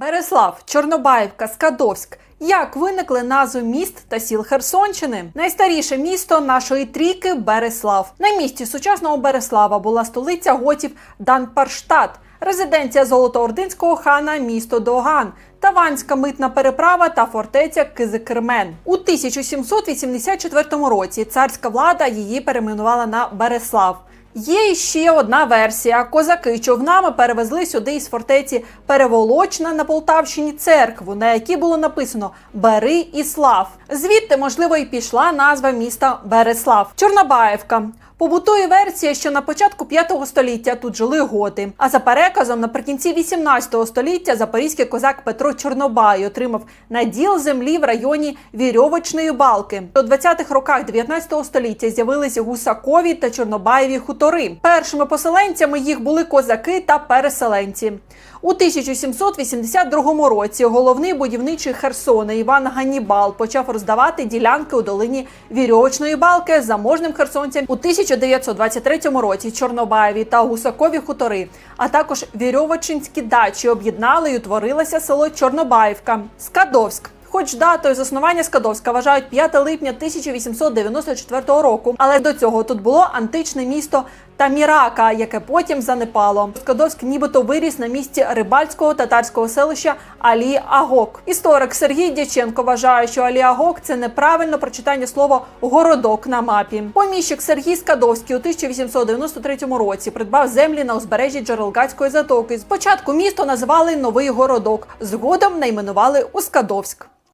Береслав, Чорнобаївка, Скадовськ. Як виникли назви міст та сіл Херсонщини? Найстаріше місто нашої трійки Береслав. На місці сучасного Береслава була столиця готів Данпарштадт, резиденція золотоординського хана місто Доган. Таванська митна переправа та фортеця Кизикермен. У 1784 році царська влада її перейменувала на Береслав. Є ще одна версія. Козаки човнами перевезли сюди із фортеці Переволочна на Полтавщині церкву, на якій було написано Бери і слав. Звідти, можливо, і пішла назва міста Береслав. Чорнобаївка. Побутує версія, що на початку 5 століття тут жили готи. А за переказом, наприкінці 18 століття запорізький козак Петро Чорнобай отримав наділ землі в районі Вірьовочної балки. У 20-х роках 19 століття з'явилися гусакові та чорнобаєві хутори. Першими поселенцями їх були козаки та переселенці. У 1782 році головний будівничий Херсона Іван Ганнібал почав роздавати ділянки у долині Вірьовочної балки заможним херсонцям у 1923 році. Чорнобаєві та Гусакові хутори, а також Вірьовочинські дачі об'єднали і утворилося село Чорнобаївка. Скадовськ. Хоч датою заснування Скадовська вважають 5 липня 1894 року, але до цього тут було античне місто Тамірака, яке потім занепало. Скадовськ нібито виріс на місці рибальського татарського селища Алі Агок. Історик Сергій Дяченко вважає, що Алі Агок це неправильно прочитання слова городок на мапі. Поміщик Сергій Скадовський у 1893 році придбав землі на узбережжі Джерелгацької затоки. Спочатку місто називали Новий Городок, згодом найменували у Скадовськ.